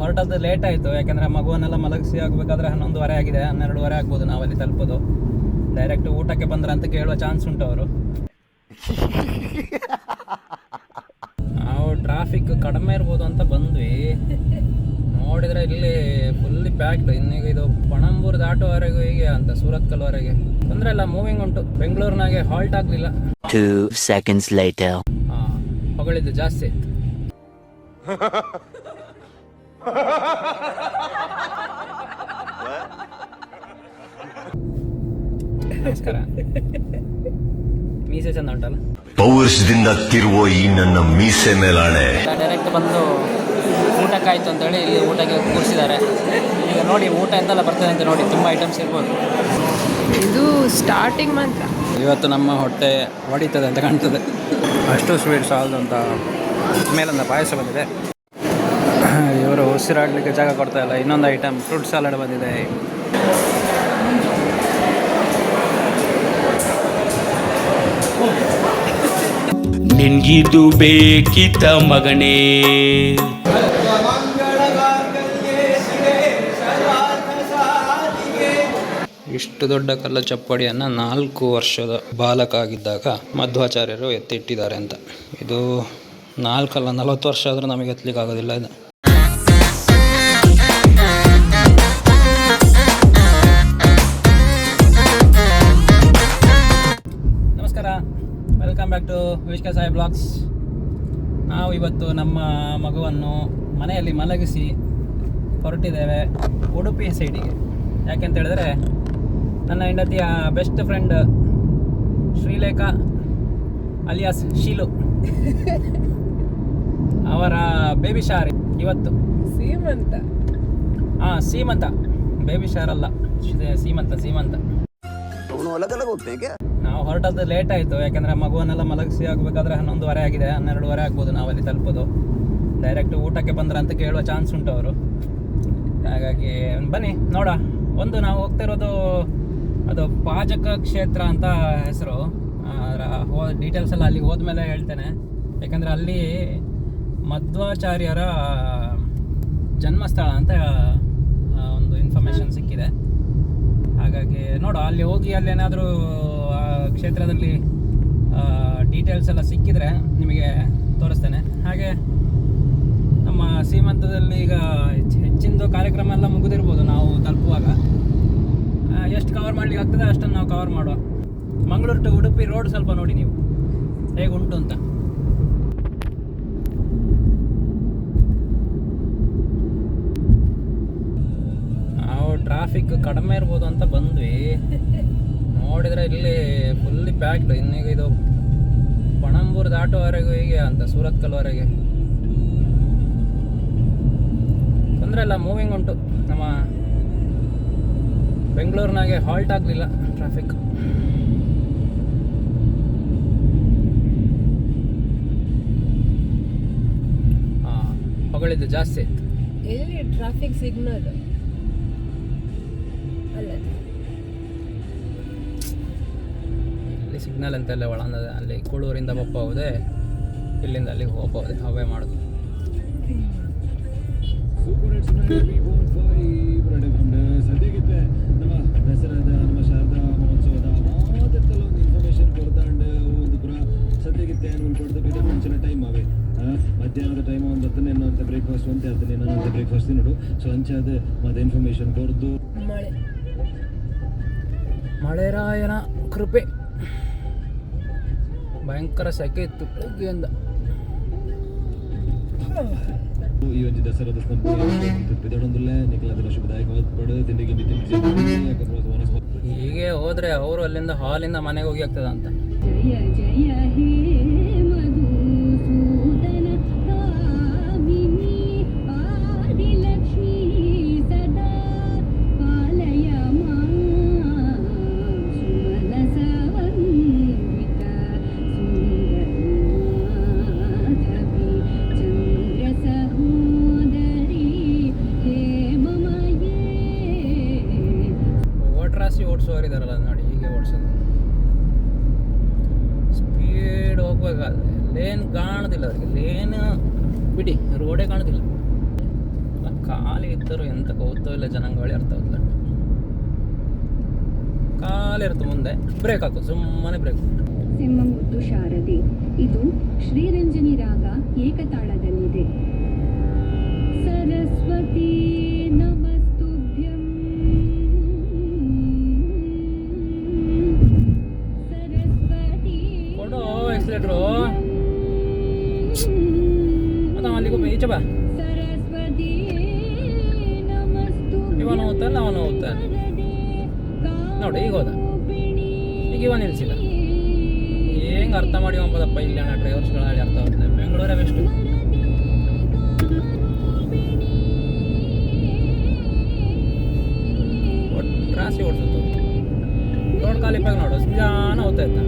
ಹೊರಟದ್ದು late ಆಯಿತು. ಯಾಕಂದರೆ ಮಗುವನ್ನೆಲ್ಲ ಮಲಗಿಸಿ ಆಗಬೇಕಾದ್ರೆ ಹನ್ನೊಂದುವರೆ ಆಗಿದೆ ಹನ್ನೆರಡುವರೆ ಆಗ್ಬೋದು ನಾವಲ್ಲಿ ತಲುಪೋದು. ಡೈರೆಕ್ಟ್ ಊಟಕ್ಕೆ ಬಂದ್ರೆ ಅಂತ ಕೇಳುವ ಚಾನ್ಸ್ ಉಂಟು ಅವರು. ನಾವು ಟ್ರಾಫಿಕ್ ಕಡಿಮೆ ಇರ್ಬೋದು ಅಂತ ಬಂದ್ವಿ. ನೋಡಿದರೆ ಇಲ್ಲಿ ಫುಲ್ ಪ್ಯಾಕ್ಡ್ ಇನ್ನೀಗ ಇದು ಪಣಂಬೂರು ದಾಟುವವರೆಗೂ ಹೀಗೆ ಅಂತ ಸೂರತ್ ಕಲ್ವರೆಗೆ. ತೊಂದರೆ ಇಲ್ಲ ಮೂವಿಂಗ್ ಉಂಟು. ಬೆಂಗಳೂರಿನಾಗೆ ಹಾಲ್ಟ್ ಆಗಲಿಲ್ಲ. Seconds later. ಹಾಂ ಹೊಗಳಿದ್ದು ಜಾಸ್ತಿ. ಆಯ್ತು ನಮಸ್ಕಾರ. ಮೀಸೆ ಚಂದ ಉಂಟಲ್ಲ? ಪೌರುಷದಿಂದ ತಿರುವ ಈ ನನ್ನ ಮೀಸೆ ಮೇಲಾಣೆ. ಡೈರೆಕ್ಟ್ ಬಂದು ಊಟಕ್ಕಾಯ್ತು ಅಂತೇಳಿ ಇಲ್ಲಿ ಊಟಕ್ಕೆ ಕೂರಿಸಿದ್ದಾರೆ. ಈಗ ನೋಡಿ ಊಟ ಎಂತೆಲ್ಲ ಬರ್ತದೆ ಅಂತ ನೋಡಿ ತುಂಬ ಐಟಮ್ಸ್ ಇರ್ಬೋದು. ಇದು ಸ್ಟಾರ್ಟಿಂಗ್ ಮಾತ್ರ. ಇವತ್ತು ನಮ್ಮ ಹೊಟ್ಟೆ ಹೊಡಿತದೆ ಅಂತ ಕಾಣ್ತದೆ. ಅಷ್ಟು ಸ್ವೀಟ್ ಸಾಲದು ಅಂತ ಮೇಲೊಂದು ಪಾಯಸ ಬಂದಿದೆ. ಇವರು ಉಸಿರಾಡಲಿಕ್ಕೆ ಜಾಗ ಕೊಡ್ತಾ ಇಲ್ಲ. ಇನ್ನೊಂದು ಐಟಮ್ ಫ್ರೂಟ್ ಸಲಾಡ್ ಬಂದಿದೆ. ನಿನ್ಗಿದು ಬೇಕಿತ ಮಗನೇ. ಇಷ್ಟು ದೊಡ್ಡ ಕಲ್ಲ ಚಪ್ಪಡಿಯನ್ನು ನಾಲ್ಕು ವರ್ಷದ ಬಾಲಕ ಆಗಿದ್ದಾಗ ಮಧ್ವಾಚಾರ್ಯರು ಎತ್ತಿಟ್ಟಿದ್ದಾರೆ ಅಂತ. ಇದು ನಾಲ್ಕಲ್ಲ ನಲವತ್ತು ವರ್ಷ ಆದರೂ ನಮಗೆ ಎತ್ತಲಿಕ್ಕೆ ಆಗೋದಿಲ್ಲ ಇದು. Back to Vishka Sai blogs. ನಾವು ಇವತ್ತು ನಮ್ಮ ಮಗುವನ್ನು ಮನೆಯಲ್ಲಿ ಮಲಗಿಸಿ ಹೊರಟಿದ್ದೇವೆ ಉಡುಪಿ ಸೈಡಿಗೆ. ಯಾಕೆಂತ ಹೇಳಿದ್ರೆ ನನ್ನ ಹೆಂಡತಿಯ best friend Sreelekha alias Sheelu. ಅವರ ಬೇಬಿ ಶಾರ್ ಇವತ್ತು. ಸೀಮಂತ. ಹಾಂ ಸೀಮಂತ. ಬೇಬಿ ಶಾರ್ ಅಲ್ಲ. ಸೀಮಂತ ಸೀಮಂತ. ಸೀಮಂತ ನಾವು ಹೊರಟದ್ದು ಲೇಟ್ ಆಯಿತು. ಯಾಕಂದರೆ ಮಗುವನ್ನೆಲ್ಲ ಮಲಗಿಸಿ ಆಗಬೇಕಾದ್ರೆ ಹನ್ನೊಂದುವರೆ ಆಗಿದೆ, ಹನ್ನೆರಡುವರೆ ಆಗ್ಬೋದು ನಾವಲ್ಲಿ ತಲುಪೋದು. ಡೈರೆಕ್ಟ್ ಊಟಕ್ಕೆ ಬಂದ್ರ ಅಂತ ಕೇಳುವ ಚಾನ್ಸ್ ಉಂಟು ಅವರು. ಹಾಗಾಗಿ ಬನ್ನಿ ನೋಡ ಒಂದು ನಾವು ಹೋಗ್ತಿರೋದು ಅದು ಪಾಜಕ ಕ್ಷೇತ್ರ ಅಂತ ಹೆಸರು. ಹೋ ಡೀಟೇಲ್ಸ್ ಎಲ್ಲ ಅಲ್ಲಿಗೆ ಹೋದ್ಮೇಲೆ ಹೇಳ್ತೇನೆ. ಯಾಕಂದರೆ ಅಲ್ಲಿ ಮಧ್ವಾಚಾರ್ಯರ ಜನ್ಮಸ್ಥಳ ಅಂತ ಒಂದು ಇನ್ಫಾರ್ಮೇಷನ್ ಸಿಕ್ಕಿದೆ. ಹಾಗಾಗಿ ನೋಡು ಅಲ್ಲಿ ಹೋಗಿ ಅಲ್ಲಿ ಏನಾದರೂ ಕ್ಷೇತ್ರದಲ್ಲಿ ಡೀಟೇಲ್ಸ್ ಎಲ್ಲ ಸಿಕ್ಕಿದರೆ ನಿಮಗೆ ತೋರಿಸ್ತೇನೆ. ಹಾಗೆ ನಮ್ಮ ಸೀಮಂತದಲ್ಲಿ ಈಗ ಹೆಚ್ಚ್- ಹೆಚ್ಚಿಂದು ಕಾರ್ಯಕ್ರಮ ಎಲ್ಲ ಮುಗಿದಿರ್ಬೋದು ನಾವು ತಲುಪುವಾಗ. ಎಷ್ಟು ಕವರ್ ಮಾಡ್ಲಿಕ್ಕೆ ಆಗ್ತದೆ ಅಷ್ಟನ್ನು ನಾವು ಕವರ್ ಮಾಡುವ. ಮಂಗಳೂರು ಟು ಉಡುಪಿ ರೋಡ್ ಸ್ವಲ್ಪ ನೋಡಿ ನೀವು. ಹೇಗೆ ಉಂಟು ಅಂತ. ನಾವು ಟ್ರಾಫಿಕ್ ಕಡಿಮೆ ಇರ್ಬೋದು ಅಂತ ಬಂದ್ವಿ. ನೋಡಿದ್ರೆ ಇಲ್ಲಿ ಫುಲ್ಲಿ ಪ್ಯಾಕ್ಡ್ ಇನ್ನೀಗ ಇದು ಪಣಂಬೂರು ದಾಟೋವರೆಗೂ ಹೀಗೆ ಅಂತ, ಸೂರತ್ ಕಲ್ವರೆಗೆ. ತೊಂದರೆ ಇಲ್ಲ ಮೂವಿಂಗ್ ಉಂಟು. ನಮ್ಮ ಬೆಂಗಳೂರಿನಾಗೆ ಹಾಲ್ಟ್ ಆಗಲಿಲ್ಲ ಟ್ರಾಫಿಕ್ ಹೊಗಳಿದ್ದು ಜಾಸ್ತಿ ಎಲ್ಲಿ ಟ್ರಾಫಿಕ್ ಸಿಗ್ನಲ್ ಇಲ್ಲಿ ಸಿಗ್ನಲ್ ಅಂತೆಲ್ಲ ಒಳಂದದೆ ಅಲ್ಲಿ ಕೂಳೂರಿಂದ ಬಪ್ಪ ಹೋದೆ ಇಲ್ಲಿಂದ ಅಲ್ಲಿಗೆ ಹೋಗ್ಬೋದೆ ಅವೇ ಮಾಡೋದು. ಸದ್ಯಗಿತ್ತೆ ನಮ್ಮ ದಸರಾದ ನಮ್ಮ ಶಾರದಾ ಮಹೋತ್ಸವದ ಮಾತೆತ್ತಲ ಒಂದು ಇನ್ಫಾರ್ಮೇಶನ್ ಕೊಡ್ತಾಂಡ್ ಒಂದು ಪುರ ಸದ್ಯಗಿತ್ತೆ ಒಂದು ಕೊಡ್ತಾ ಮುಂಚಿನ ಟೈಮ್ ಅವೆ ಮಧ್ಯಾಹ್ನದ ಟೈಮ್ ಒಂದು ಹತ್ತನೇ ಅಂತ ಬ್ರೇಕ್ಫಾಸ್ಟ್ ಅಂತ ಹತ್ತನೇ ಅಂತ ಬ್ರೇಕ್ಫಾಸ್ಟ್ ನೋಡು ಸೊ ಅಂಚಾದ ಮತ್ತೆ ಇನ್ಫಾರ್ಮೇಶನ್ ಕೊಡ್ದು ಮಳೆ. ಮಳೆರಾಯನ ಕೃಪೆ. ಭಯಂಕರ ಸೆಕೆ ಇತ್ತು. ಬೆಳಗ್ಗೆಯಿಂದ ಈ ಒಂದು ವನಸ್ಪತಿ ಹೀಗೆ ಹೋದ್ರೆ ಅವರು ಅಲ್ಲಿಂದ ಹಾಲಿಂದ ಮನೆಗೆ ಹೋಗಿ ಆಗ್ತದ ಅಂತ ಜಯ ಜಯ ಬ್ರೇಕ್ ಹಾಕು ಸುಮ್ಮನೆ ಬ್ರೇಕ್. ಸಿಂಹಮುತ್ತು ಶಾರದೆ. ಇದು ಶ್ರೀರಂಜನಿ ರಾಗ ಏಕತಾಳದಲ್ಲಿದೆ. ಸರಸ್ವತಿ ನಮಸ್ತುಭ್ಯಂ. ಸರಸ್ವತಿ ಕೊಡು ಎಕ್ಸ್ಲೇಟ್ರು. ಅದು ಅಲ್ಲಿಗೆ ಈಚೆ ಬಾ. ಸರಸ್ವತಿ ನಮಸ್ತುಭ್ಯಂ. ಇವನು ಹೋಗ್ತಾನೆ ಅವನು ಹೋಗ್ತಾನೆ ನೋಡಿ ಈಗ ಹೋದ ಇವ ನಿಲ್ಸಿಲ್ಲ ಹೆಂಗ್ ಅರ್ಥ ಮಾಡಿ ಹೋಗ್ಬೋದಪ್ಪ ಇಲ್ಲಿ ಅಣ್ಣ ಡ್ರೈವರ್ಸ್ಗಳ ಅರ್ಥ ಆಗ್ತದೆ ಬೆಂಗಳೂರ ಬೆಸ್ಟ್ ರಾಸಿ ಓಡಿಸುತ್ತೆ ರೋಡ್ ಕಾಲಿಪಾಗ ನೋಡು ನಿಧಾನ ಹೋಗ್ತಾ ಇದ್ದ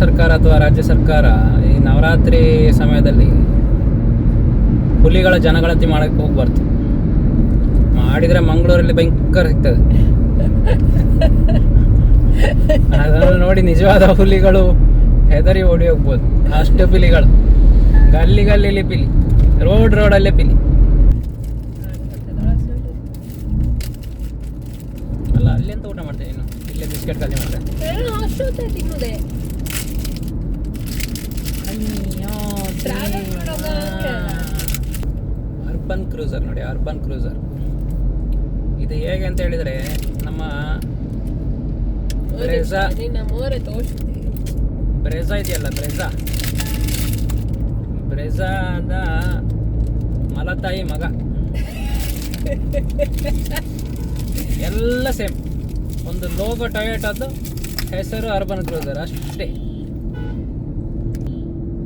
ಸರ್ಕಾರ ಅಥವಾ ರಾಜ್ಯ ಸರ್ಕಾರ ಈ ನವರಾತ್ರಿ ಸಮಯದಲ್ಲಿ ಹುಲಿಗಳ ಜನಗಳತಿ ಮಾಡಕ್ಕೆ ಹೋಗ್ಬಾರ್ದು. ಮಾಡಿದ್ರೆ ಮಂಗಳೂರಲ್ಲಿ ಭಯಂಕರ ಸಿಗ್ತದೆ. ಅದನ್ನು ನೋಡಿ ನಿಜವಾದ ಹುಲಿಗಳು ಹೆದರಿ ಓಡಿ ಹೋಗ್ಬೋದು. ಅಷ್ಟು ಪಿಲಿಗಳು ಗಲ್ಲಿ ಗಲ್ಲಿಲಿ ಪಿಲಿ ರೋಡ್ ರೋಡಲ್ಲೇ ಪಿಲಿ ಅಲ್ಲ ಅಲ್ಲಿ ಅಂತ ಊಟ ಮಾಡ್ತೇನೆ ಇನ್ನು? ಇಲ್ಲೇ ಬಿಸ್ಕೆಟ್ ಅರ್ಬನ್ ಕ್ರೂಸರ್ ನೋಡಿ ಅರ್ಬನ್ ಕ್ರೂಸರ್. ಇದು ಹೇಗೆ ಅಂತ ಹೇಳಿದರೆ ನಮ್ಮ ಬ್ರೆಝಾ ತೋರಿಸ್ತೀನಿ ಬ್ರೆಝಾ ಇದೆಯಲ್ಲ ಬ್ರೆಝಾ ಬ್ರೆಝಾದ ಮಲತಾಯಿ ಮಗ. ಎಲ್ಲ ಸೇಮ್. ಒಂದು ಲೋಗೋ ಟೊಯೋಟದ್ದು ಹೆಸರು ಅರ್ಬನ್ ಕ್ರೂಸರ್ ಅಷ್ಟೇ.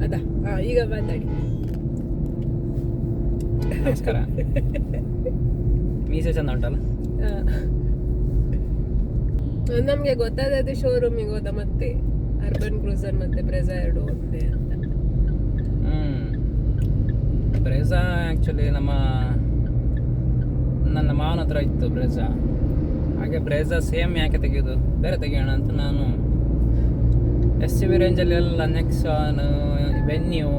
ಅದ ಈಗ ಮಾತಾಡಿ ನಮಸ್ಕಾರ. ಮೀಸೆ ಚಂದ ಉಂಟಲ್ಲ? ನಮಗೆ ಗೊತ್ತಾದದ್ದು ಶೋರೂಮಿಗೆ ಹೋದ ಮತ್ತೆ ಅರ್ಬನ್ ಕ್ರೂಸರ್ ಮತ್ತೆ ಬ್ರೆಜಾ ಎರಡು ಒಂದೇ ಅಂತ. ಹ್ಞೂ ಬ್ರೆಝಾ ಆ್ಯಕ್ಚುಲಿ ನಮ್ಮ ನನ್ನ ಮಾವನ ಹತ್ರ ಇತ್ತು ಬ್ರೆಜಾ ಹಾಗೆ ಬ್ರೆಝಾ ಸೇಮ್ ಯಾಕೆ ತೆಗೆಯೋದು? ಬೇರೆ ತೆಗೆಯೋಣ ಅಂತ ನಾನು ಎಸ್ ಸಿ ವಿ ರೇಂಜಲ್ಲಿ ಎಲ್ಲ Nexon Venue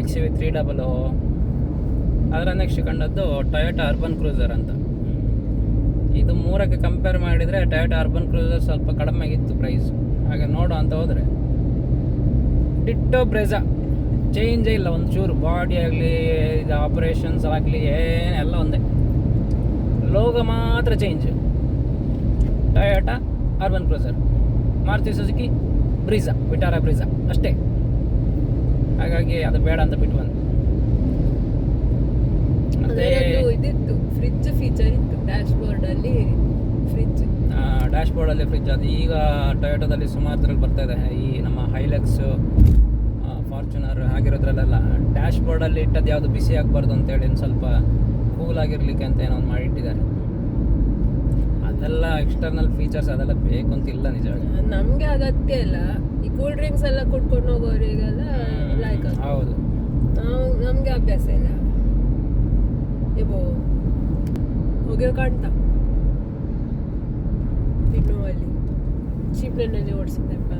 X C V three double ಅದರ ನೆಕ್ಸ್ಟ್ ಕಂಡದ್ದು ಟೊಯೋಟಾ ಅರ್ಬನ್ ಕ್ರೂಸರ್ ಅಂತ. ಇದು ಮೂರಕ್ಕೆ ಕಂಪೇರ್ ಮಾಡಿದರೆ ಟೊಯೋಟಾ ಅರ್ಬನ್ ಕ್ರೂಸರ್ ಸ್ವಲ್ಪ ಕಡಿಮೆ ಆಗಿತ್ತು ಪ್ರೈಸ್ ಹಾಗೆ ನೋಡು ಅಂತ ಹೋದರೆ. ಡಿಟ್ಟೋ ಬ್ರೆಜಾ ಚೇಂಜೇ ಇಲ್ಲ ಒಂದು ಚೂರು ಬಾಡಿ ಆಗಲಿ, ಇದು ಆಪರೇಷನ್ಸ್ ಆಗಲಿ ಏನೆಲ್ಲ ಒಂದೇ. ಲೋಗೋ ಮಾತ್ರ change Toyota Urban Cruiser Maruti Suzuki Brezza Vitara Brezza ಅಷ್ಟೇ. ಹಾಗಾಗಿ ಅದು ಬೇಡ ಅಂತ ಬಿಟ್ಟು ಬಂದು. ಅದರದ್ದು ಇದಿತ್ತು ಫ್ರಿಡ್ಜ್ ಫೀಚರ್ ಇತ್ತು ಡ್ಯಾಶ್ ಬೋರ್ಡ್ ಅಲ್ಲಿ ಫ್ರಿಡ್ಜ್ ಡ್ಯಾಶ್ ಬೋರ್ಡಲ್ಲಿ ಫ್ರಿಜ್ ಅದು ಈಗ ಟೊಯೋಟೋದಲ್ಲಿ ಸುಮಾರು ಥರಲ್ಲಿ ಬರ್ತಾ ಇದೆ. ಈ ನಮ್ಮ ಹೈಲೆಕ್ಸ್ ಫಾರ್ಚುನರ್ ಆಗಿರೋದ್ರಲ್ಲೆಲ್ಲ ಡ್ಯಾಶ್ ಬೋರ್ಡಲ್ಲಿ ಇಟ್ಟದ್ದು ಯಾವುದು ಬಿಸಿ ಆಗಬಾರ್ದು ಅಂತೇಳಿ ಒಂದು ಸ್ವಲ್ಪ ಕೂಲ್ ಆಗಿರ್ಲಿಕ್ಕೆ ಅಂತ ಏನೋ ಒಂದು ಮಾಡಿಟ್ಟಿದ್ದಾರೆ. ಅದೆಲ್ಲ ಎಕ್ಸ್ಟರ್ನಲ್ ಫೀಚರ್ಸ್ ಅದೆಲ್ಲ ಬೇಕು ಅಂತಿಲ್ಲ ನಿಜ ನಮಗೆ ಅಗತ್ಯ ಇಲ್ಲ. ಈ ಕೂಲ್ ಡ್ರಿಂಕ್ಸ್ ಎಲ್ಲ ಕುಡ್ಕೊಂಡು ಹೋಗೋರಿಗೆಲ್ಲ ಲೈಕ್ ಹೌದು. ನಾವು ನಮ್ಗೆ ಅಭ್ಯಾಸ ಇಲ್ಲ. ಯಬೋ ಹೋಗ್ಯೋ ಕಾಣ್ತಾ ಇನ್ನು ಅಲ್ಲಿ ಚೀಪ್ನಲ್ಲಿ ಓಡಿಸಿದ್ದಪ್ಪ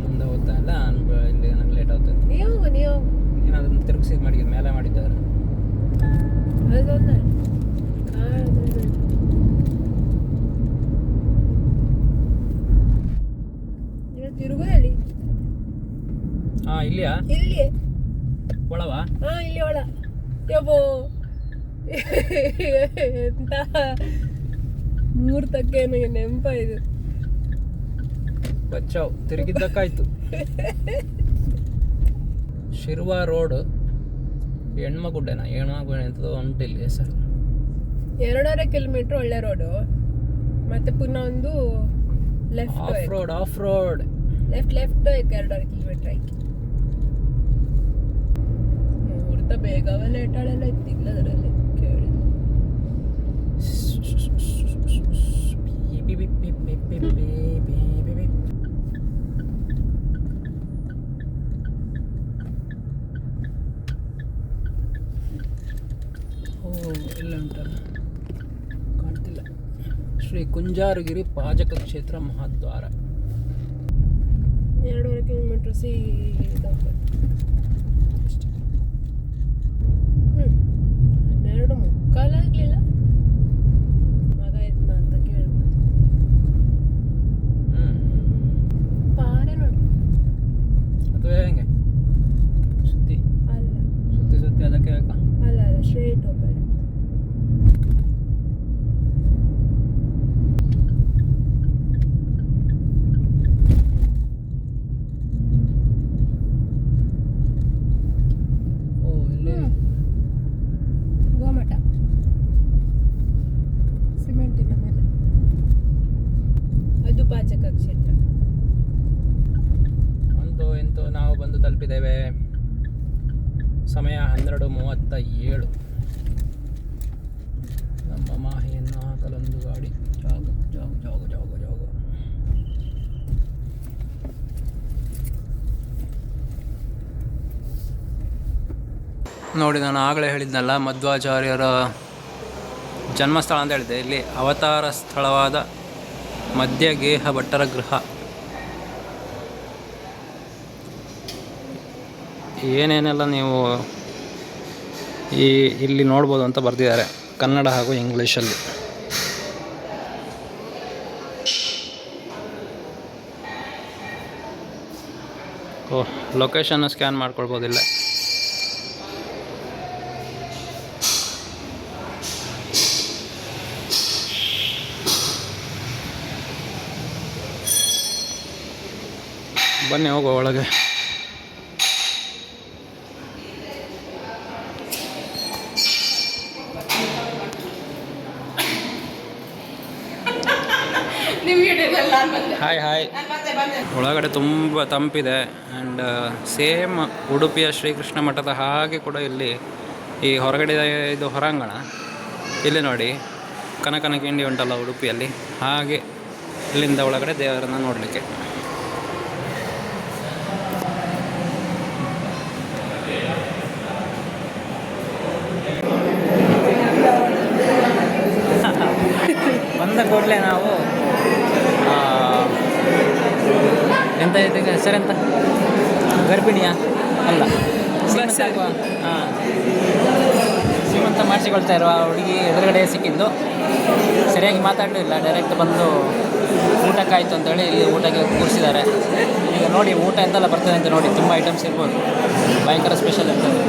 ಮುಂದೆ ಓದ್ತಾ ಇಲ್ಲ ಇಲ್ಲಿ ನನಗೆ ಲೇಟ್ ಆಗ್ತದೆ ನೀವು ನೀವು ಏನಾದ್ರು ತಿರುಗಿಸಿ ಮಾಡಿದ ಮೇಲೆ ಮಾಡಿದ್ದಾರೆ. ಅದೊಂದು ತಿರುಗುದಲ್ಲಿ ಆ ಇಲ್ಲಿಯಾ? ಇಲ್ಲಿ ಒಳವಾ? ಹಾ ಇಲ್ಲಿ ಒಳ. ಯಬೋ ಎಂತ? ಮುಹೂರ್ತಕ್ಕೆ ನನಗೆ ನೆನಪ ಇದು. ಬಚ್ಚಾವ್ ತಿರುಗಿದ್ದಕ್ಕಾಯ್ತು. ಶಿರ್ವ ರೋಡ್ ಹೆಣ್ಮಗುಡ್ಡೆನ ಹೆಣ್ಮಗುಡ್ಡೆ ಅಂತ ಉಂಟು ಇಲ್ಲಿ ಹೆಸರು. ಎರಡೂವರೆ ಕಿಲೋಮೀಟರ್ ಒಳ್ಳೆ ರೋಡು. ಮತ್ತೆ ಪುನಃ ಒಂದು left off road off road left left ಎರಡೂವರೆ ಕಿಲೋಮೀಟರ್ ಆಯ್ತು. ಮುಹೂರ್ತ ಬೇಗವೇ ಲೇಟಾಳೆಲ್ಲ ಇತ್ತಿಲ್ಲ ಅದರಲ್ಲಿ ಕೇಳಿದ್ದು ಓ ಎಲ್ಲ ಉಂಟಲ್ಲ ಕಾಣ್ತಿಲ್ಲ ಶ್ರೀ ಕುಂಜಾರುಗಿರಿ ಪಾಜಕ ಕ್ಷೇತ್ರ ಮಹಾದ್ವಾರ. ಎರಡೂವರೆ ಕಿಲೋಮೀಟರ್ ಸಿ ಹನ್ನೆರಡು ಮುಕ್ಕಾಲಾಗ್ಲಿಲ್ಲ ಮಗ ಇದ್ನ ಅಂತ ಕೇಳ್ಬೋದು ಹ್ಮ್ ಪಾರೆ ನೋಡು ಅಥವಾ ಹೆಂಗೆ ಸುತ್ತಿ ಅಲ್ಲ ಸುತ್ತಿ ಸುತ್ತಿ ಅದಕ್ಕೆ ಬೇಕಾ ಅಲ್ಲ ಅಲ್ಲ ಸ್ಟ್ರೇಟ್ ಹೋಗಲ್ಲ ಓ ಇಲ್ಲಿ ಗೋಮಠ ಸಿಮೆಂಟಿನ ಮೇಲೆ ಅದು ಪಾಚಕ ಕ್ಷೇತ್ರ ಒಂದು ಎಂಟು ನಾವು ಬಂದು ತಲುಪಿದ್ದೇವೆ ಸಮಯ ಹನ್ನೆರಡು ಮೂವತ್ತ ಏಳು ನಮ್ಮ ಮಾಹಿಯನ್ನು ಹಾಕಲೊಂದು ಗಾಡಿ ಜಾಗ ಜಾಗ ಜಾಗ ಜಾಗ ಜಾಗ ನೋಡಿ, ನಾನು ಆಗಲೇ ಹೇಳಿದ್ನಲ್ಲ, ಮಧ್ವಾಚಾರ್ಯರ ಜನ್ಮಸ್ಥಳ ಅಂತ ಹೇಳಿದೆ ಇಲ್ಲಿ ಅವತಾರ ಸ್ಥಳವಾದ ಮಧ್ಯಗೇಹ ಭಟ್ಟರ ಗೃಹ. ಏನೇನೆಲ್ಲ ನೀವು ಈ ಇಲ್ಲಿ ನೋಡ್ಬೋದು ಅಂತ ಬರೆದಿದ್ದಾರೆ, ಕನ್ನಡ ಹಾಗೂ ಇಂಗ್ಲೀಷಲ್ಲಿ. ಓಹ್ ಲೊಕೇಶನ್ನು ಸ್ಕ್ಯಾನ್ ಮಾಡ್ಕೊಳ್ಬೋದಿಲ್ಲ. ಬನ್ನಿ ಹೋಗೋ ಒಳಗೆ. ಹಾಯ್ ಹಾಯ್ ಒಳಗಡೆ ತುಂಬ ತಂಪಿದೆ ಆ್ಯಂಡ್ ಸೇಮ್ ಉಡುಪಿಯ ಶ್ರೀಕೃಷ್ಣ ಮಠದ ಹಾಗೆ ಕೂಡ ಇಲ್ಲಿ ಈ ಹೊರಗಡೆ ಇದು ಹೊರಾಂಗಣ. ಇಲ್ಲಿ ನೋಡಿ ಕನಕನ ಕಿಂಡಿ ಉಂಟಲ್ಲ ಉಡುಪಿಯಲ್ಲಿ. ಹಾಗೆ ಇಲ್ಲಿಂದ ಒಳಗಡೆ ದೇವರನ್ನು ನೋಡಲಿಕ್ಕೆ. ಕೂಡಲೇ ನಾವು ಎಂತ ಇದಕ್ಕೆ ಎಂತ? ಗರ್ಭಿಣಿಯ? ಅಲ್ಲ. ಶ್ರೀಮಂತ ಹಾಂ ಶ್ರೀಮಂತ ಮಾಡಿಸಿಕೊಳ್ತಾ ಇರುವ ಹುಡುಗಿ ಎದುರುಗಡೆ ಸಿಕ್ಕಿದ್ದು. ಸರಿಯಾಗಿ ಮಾತಾಡಲಿಲ್ಲ ಡೈರೆಕ್ಟ್ ಬಂದು ಊಟಕ್ಕಾಯಿತು ಅಂತೇಳಿ ಇಲ್ಲಿ ಊಟಕ್ಕೆ ಕೂರಿಸಿದ್ದಾರೆ. ಈಗ ನೋಡಿ ಊಟ ಎಂತೆಲ್ಲ ಬರ್ತದೆ ಅಂತ ನೋಡಿ ತುಂಬ ಐಟಮ್ಸ್ ಇರ್ಬೋದು. ಭಯಂಕರ ಸ್ಪೆಷಲ್ ಇರ್ತದೆ.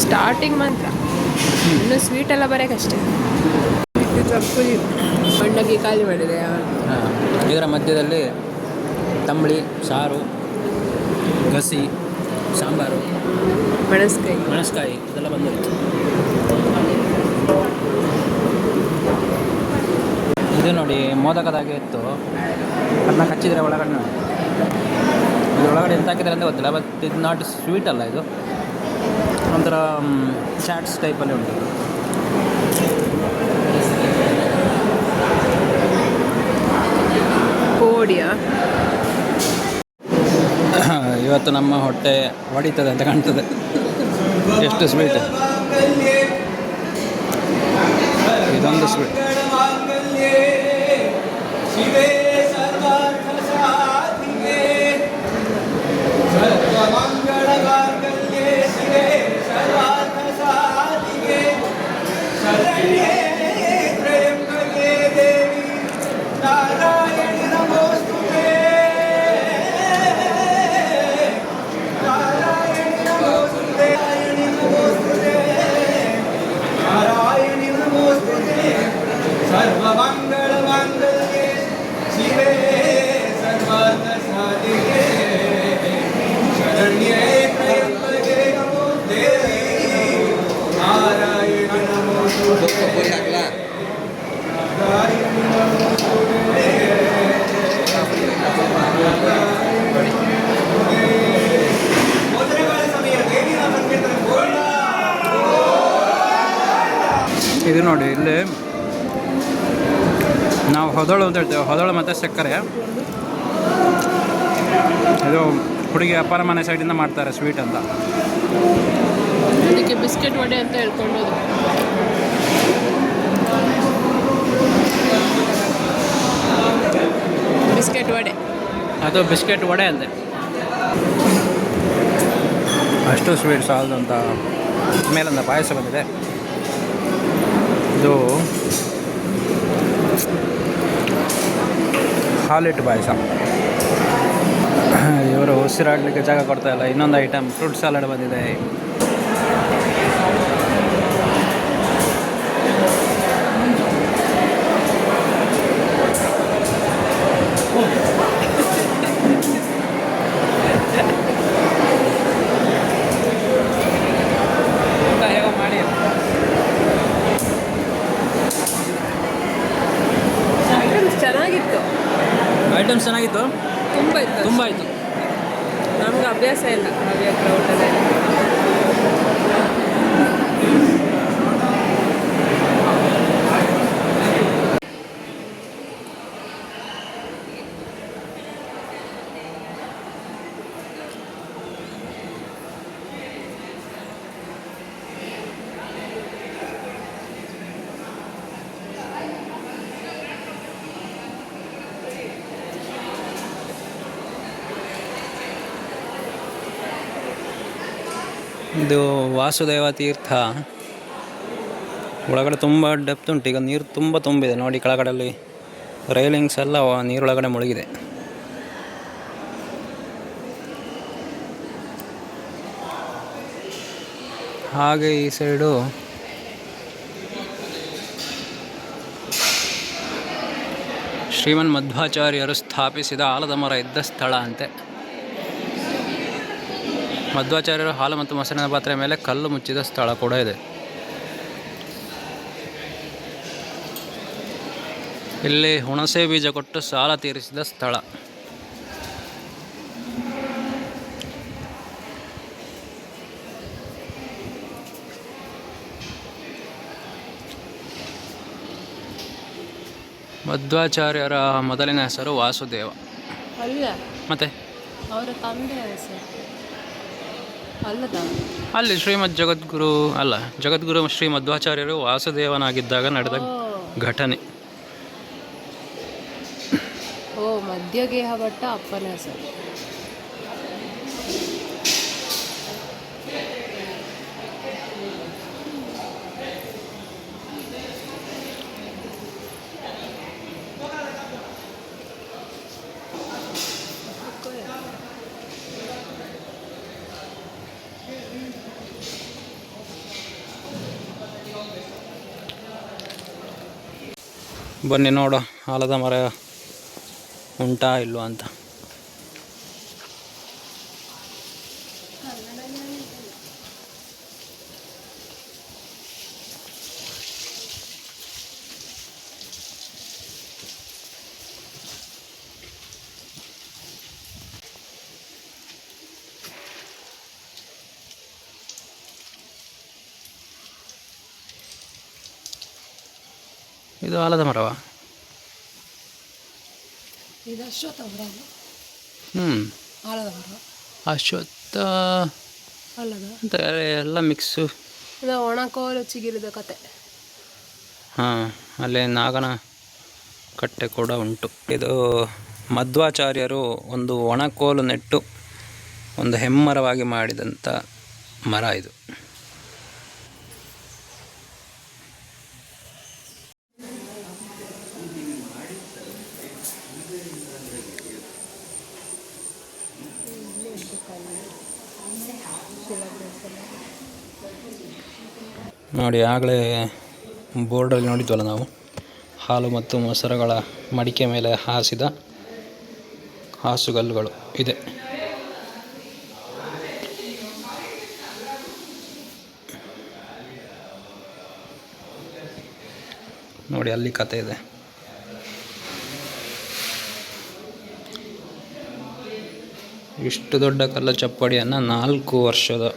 ಸ್ಟಾರ್ಟಿಂಗ್ ಮಾತ್ರ ಎಲ್ಲ ಬರೋಕ್ಕಷ್ಟೇ ಇದು ಮಂಡಕ್ಕಿ ಮಣ್ಣಾಗಿ ಖಾಲಿ ಮಾಡಿದೆ ಹಾಂ. ಇದರ ಮಧ್ಯದಲ್ಲಿ ತಂಬಳಿ ಸಾರು ಗಸಿ ಸಾಂಬಾರು ಮೆಣಸ್ಕಾಯಿ. ಮೆಣಸ್ಕಾಯಿ ಇದೆಲ್ಲ ಬಂದಿತ್ತು ಇದು ನೋಡಿ ಮೋದಕದಾಗೆ ಇತ್ತು. ಅದನ್ನ ಕಚ್ಚಿದ್ರೆ ಒಳಗಡೆ ನೋಡಿ. ಇದು ಒಳಗಡೆ ಎಂತ ಹಾಕಿದ್ದಾರೆ ಅಂತ ಗೊತ್ತಿಲ್ಲ ಬಟ್ ಇದು ನಾಟ್ ಸ್ವೀಟ್ ಅಲ್ಲ ಇದು. ಒಂಥರ ಚಾಟ್ಸ್ ಟೈಪಲ್ಲಿ ಉಂಟು. ಗೋಡಿಯಾ ಇವತ್ತು ನಮ್ಮ ಹೊಟ್ಟೆ ಹೊಡಿತದೆ ಅಂತ ಕಾಣ್ತದೆ. ಎಷ್ಟು ಸ್ವೀಟ್ ಇದೊಂದು ಸ್ವೀಟ್ ನೋಡಿ ಇಲ್ಲಿ ನಾವು ಹೊದಳು ಅಂತ ಹೇಳ್ತೇವೆ ಹೊದಳು ಮತ್ತು ಸಕ್ಕರೆ. ಇದು ಹುಡುಗಿ ಅಪ್ಪನ ಮನೆ ಸೈಡಿಂದ ಮಾಡ್ತಾರೆ ಸ್ವೀಟ್ ಅಂತ. ಅದಕ್ಕೆ ಬಿಸ್ಕೆಟ್ ವಡೆ ಅಂತ ಹೇಳ್ಕೊಂಡು ಬಿಸ್ಕೆಟ್ ವಡೆ. ಅದು ಬಿಸ್ಕೆಟ್ ವಡೆ ಅಂತೆ. ಅಷ್ಟು ಸ್ವೀಟ್ ಸಾಲದು ಅಂತ ಮೇಲೊಂದು ಪಾಯಸ ಬಂದಿದೆ. ಇದು ಹಾಲಿಟ್ಟು ಪಾಯಸ. ಇವರು ಉಸಿರಾಡಲಿಕ್ಕೆ ಜಾಗ ಕೊಡ್ತಾ ಇಲ್ಲ. ಇನ್ನೊಂದು ಐಟಮ್ ಫ್ರೂಟ್ ಸಲಾಡ್ ಬಂದಿದೆ ಹೇಗೋ ಮಾಡಿ ಐಟಮ್ಸ್ ಚೆನ್ನಾಗಿತ್ತು ಐಟಮ್ಸ್ ಚೆನ್ನಾಗಿತ್ತು ತುಂಬ ಇತ್ತು ತುಂಬ ಆಯಿತು ನಮ್ಗೆ ಅಭ್ಯಾಸ ಇಲ್ಲ ಹವ್ಯಕ ಊಟದಲ್ಲಿ ಇದು ವಾಸುದೇವ ತೀರ್ಥ. ಒಳಗಡೆ ತುಂಬ ಡೆಪ್ತ್ ಉಂಟು. ಈಗ ನೀರು ತುಂಬ ತುಂಬಿದೆ. ನೋಡಿ ಕೆಳಗಡೆಯಲ್ಲಿ ರೈಲಿಂಗ್ಸ್ ಎಲ್ಲ ನೀರೊಳಗಡೆ ಮುಳುಗಿದೆ. ಹಾಗೆ ಈ ಸೈಡು ಶ್ರೀಮನ್ ಮಧ್ವಾಚಾರ್ಯರು ಸ್ಥಾಪಿಸಿದ ಆಲದ ಮರ ಇದ್ದ ಸ್ಥಳ ಅಂತೆ. ಮಧ್ವಾಚಾರ್ಯರು ಹಾಲು ಮತ್ತು ಮೊಸರಿನ ಪಾತ್ರೆ ಮೇಲೆ ಕಲ್ಲು ಮುಚ್ಚಿದ ಸ್ಥಳ ಕೂಡ ಇದೆ. ಇಲ್ಲಿ ಹುಣಸೆ ಬೀಜ ಕೊಟ್ಟು ಸಾಲ ತೀರಿಸಿದ ಸ್ಥಳ. ಮಧ್ವಾಚಾರ್ಯರ ಮೊದಲಿನ ಹೆಸರು ವಾಸುದೇವ. ಅಲ್ಲ. ಮತ್ತೆ? ಅವರ ತಂದೆ ಹೆಸರು ಅಲ್ಲಿ ಶ್ರೀಮದ್ ಜಗದ್ಗುರು ಅಲ್ಲ ಜಗದ್ಗುರು ಶ್ರೀ ಮಧ್ವಾಚಾರ್ಯರು ವಾಸುದೇವನಾಗಿದ್ದಾಗ ನಡೆದ ಘಟನೆ. ಓ ಮಧ್ಯಗೇಹ ಭಟ್ಟ ಅಪ್ಪನ ಹೆಸರು. ಬನ್ನಿ ನೋಡೋ ಆಲದ ಮರ ಉಂಟಾ ಇಲ್ವಾ ಅಂತ. ಇದು ಆಲದ ಮರವಾ? ಇದು ಅಶ್ವತ್ಥ ಮರ ಹ್ಞೂ ಆಳದವರು ಅಶ್ವತ್ಥ ಅಲ್ಲದ? ಅಂತ ಎಲ್ಲ ಮಿಕ್ಸು ಇದು ಒಣಕೋಲು ಚಿಗಿರಿದ ಕತೆ. ಹಾಂ ಅಲ್ಲಿ ನಾಗನ ಕಟ್ಟೆ ಕೂಡ ಉಂಟು. ಇದು ಮಧ್ವಾಚಾರ್ಯರು ಒಂದು ಒಣಕೋಲು ನೆಟ್ಟು ಒಂದು ಹೆಮ್ಮರವಾಗಿ ಮಾಡಿದಂಥ ಮರ ಇದು. ನೋಡಿ, ಆಗಲೇ ಬೋರ್ಡಲ್ಲಿ ನೋಡಿದ್ವಲ್ಲ ನಾವು? ಹಾಲು ಮತ್ತು ಮೊಸರುಗಳ ಮಡಿಕೆ ಮೇಲೆ ಹಾಸಿದ ಹಾಸುಗಲ್ಲುಗಳು ಇದೆ. ನೋಡಿ, ಅಲ್ಲಿ ಕತೆ ಇದೆ. ಇಷ್ಟು ದೊಡ್ಡ ಕಲ್ಲ ಚಪ್ಪಡಿಯನ್ನು ನಾಲ್ಕು ವರ್ಷದ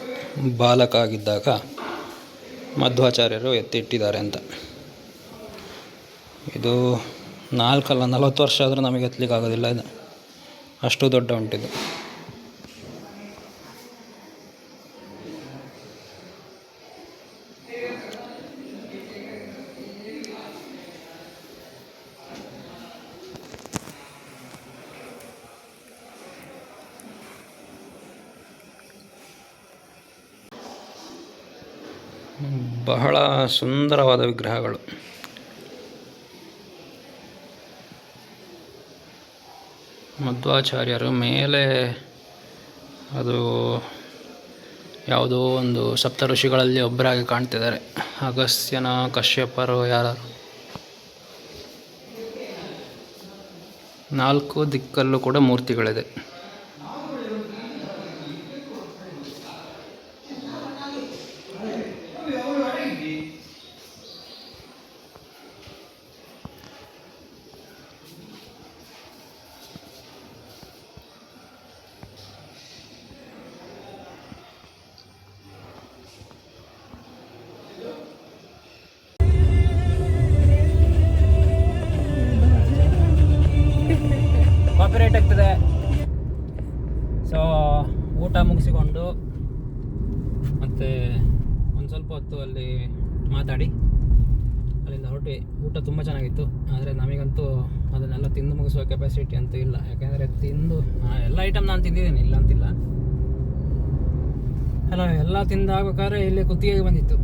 ಬಾಲಕ ಆಗಿದ್ದಾಗ ಮಧ್ವಾಚಾರ್ಯರು ಎತ್ತಿಟ್ಟಿದ್ದಾರೆ ಅಂತ. ಇದು ನಾಲ್ಕಲ್ಲ, ನಲವತ್ತು ವರ್ಷ ಆದರೂ ನಮಗೆ ಎತ್ತಲಿಕ್ಕೆ ಆಗೋದಿಲ್ಲ ಇದು. ಅಷ್ಟು ದೊಡ್ಡ ಉಂಟಿದು. ಬಹಳ ಸುಂದರವಾದ ವಿಗ್ರಹಗಳು. ಮಧ್ವಾಚಾರ್ಯರು ಮೇಲೆ ಅದು ಯಾವುದೋ ಒಂದು ಸಪ್ತ ಋಷಿಗಳಲ್ಲಿ ಒಬ್ಬರಾಗಿ ಕಾಣ್ತಿದ್ದಾರೆ. ಅಗಸ್ತ್ಯನ, ಕಶ್ಯಪರು ಯಾರು ನಾಲ್ಕು ದಿಕ್ಕಲ್ಲೂ ಕೂಡ ಮೂರ್ತಿಗಳಿದೆ. ಕೆಪಾಸಿಟಿ ಅಂತೂ ಇಲ್ಲ. ಯಾಕೆಂದರೆ ತಿಂದು ಎಲ್ಲ ಐಟಮ್ ನಾನು ತಿಂದಿದ್ದೀನಿ, ಇಲ್ಲ ಅಂತಿಲ್ಲ. ಅಲ್ಲ, ಎಲ್ಲ ತಿಂದಾಗಬೇಕಾದ್ರೆ ಇಲ್ಲಿ ಕುತ್ತಿಗೆಗೆ ಬಂದಿತ್ತು.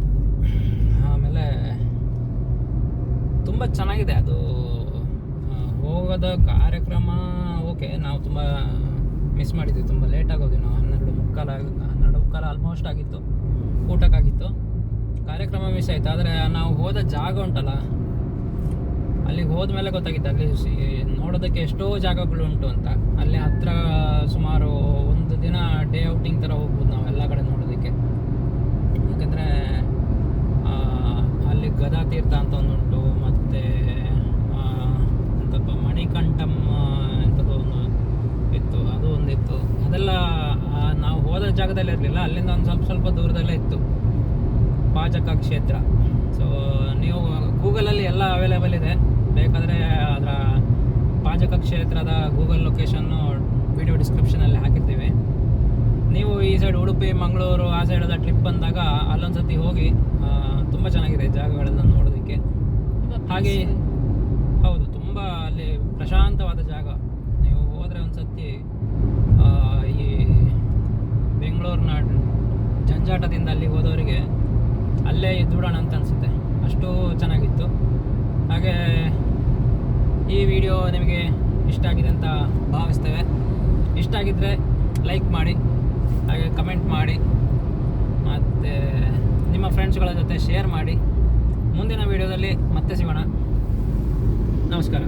ಆಮೇಲೆ ತುಂಬ ಚೆನ್ನಾಗಿದೆ ಅದು. ಹೋಗೋದ ಕಾರ್ಯಕ್ರಮ, ಓಕೆ, ನಾವು ತುಂಬ ಮಿಸ್ ಮಾಡಿದ್ವಿ. ತುಂಬ ಲೇಟ್ ಆಗೋದು ನಾವು ಹನ್ನೆರಡು ಮುಕ್ಕಾಲು ಹನ್ನೆರಡು ಮುಕ್ಕಾಲು ಆಲ್ಮೋಸ್ಟ್ ಆಗಿತ್ತು. ಊಟಕ್ಕಾಗಿತ್ತು. ಕಾರ್ಯಕ್ರಮ ಮಿಸ್ ಆಯಿತು. ಆದರೆ ನಾವು ಹೋದ ಜಾಗ ಉಂಟಲ್ಲ ಅಲ್ಲಿಗೆ ಹೋದ್ಮೇಲೆ ಗೊತ್ತಾಗಿತ್ತು, ಅಲ್ಲಿ ನೋಡೋದಕ್ಕೆ ಎಷ್ಟೋ ಜಾಗಗಳು ಉಂಟು ಅಂತ. ಅಲ್ಲಿ ಹತ್ರ ಸುಮಾರು ಒಂದು ದಿನ ಡೇ ಔಟಿಂಗ್ ಥರ ಹೋಗ್ಬೋದು ನಾವು ಎಲ್ಲ ಕಡೆ ನೋಡೋದಕ್ಕೆ. ಯಾಕಂದರೆ ಅಲ್ಲಿ ಗದಾ ತೀರ್ಥ ಅಂತ ಒಂದುಂಟು ಮತ್ತು ಎಂತಪ್ಪ ಮಣಿಕಂಠಮ್ ಎಂಥದ್ದು ಒಂದು ಇತ್ತು, ಅದು ಒಂದಿತ್ತು ಅದೆಲ್ಲ ನಾವು ಹೋದ ಜಾಗದಲ್ಲಿ ಇರಲಿಲ್ಲ, ಅಲ್ಲಿಂದ ಒಂದು ಸ್ವಲ್ಪ ಸ್ವಲ್ಪ ದೂರದಲ್ಲೇ ಇತ್ತು. ಪಾಚಕ ಕ್ಷೇತ್ರ. ಸೊ ನೀವು ಗೂಗಲಲ್ಲಿ ಎಲ್ಲ ಅವೈಲೇಬಲ್ ಇದೆ. ಬೇಕಾದರೆ ಅದರ ಪಾಜಕ ಕ್ಷೇತ್ರದ ಗೂಗಲ್ ಲೊಕೇಶನ್ನು ವಿಡಿಯೋ ಡಿಸ್ಕ್ರಿಪ್ಷನಲ್ಲಿ ಹಾಕಿರ್ತೀವಿ. ನೀವು ಈ ಸೈಡ್ ಉಡುಪಿ, ಮಂಗಳೂರು ಆ ಸೈಡದ ಟ್ರಿಪ್ ಬಂದಾಗ ಅಲ್ಲೊಂದು ಸತಿ ಹೋಗಿ ತುಂಬ ಚೆನ್ನಾಗಿದೆ ಜಾಗಗಳೆಲ್ಲ ನೋಡೋದಕ್ಕೆ. ಹಾಗೆ ಹೌದು, ತುಂಬ ಅಲ್ಲಿ ಪ್ರಶಾಂತವಾದ ಜಾಗ. ನೀವು ಹೋದರೆ ಒಂದು ಸತಿ ಈ ಬೆಂಗಳೂರಿನ ಜಂಜಾಟದಿಂದ ಅಲ್ಲಿ ಹೋದವರಿಗೆ ಅಲ್ಲೇ ಇದ್ಬಿಡೋಣ ಅಂತ ಅನಿಸುತ್ತೆ. ಅಷ್ಟು ಚೆನ್ನಾಗಿತ್ತು. ಹಾಗೆ ಈ ವಿಡಿಯೋ ನಿಮಗೆ ಇಷ್ಟ ಆಗಿದೆ ಅಂತ ಭಾವಿಸ್ತೇವೆ. ಇಷ್ಟ ಆಗಿದ್ದರೆ ಲೈಕ್ ಮಾಡಿ, ಹಾಗೆ ಕಮೆಂಟ್ ಮಾಡಿ, ಮತ್ತು ನಿಮ್ಮ ಫ್ರೆಂಡ್ಸ್ಗಳ ಜೊತೆ ಶೇರ್ ಮಾಡಿ. ಮುಂದಿನ ವಿಡಿಯೋದಲ್ಲಿ ಮತ್ತೆ ಸಿಗೋಣ. ನಮಸ್ಕಾರ.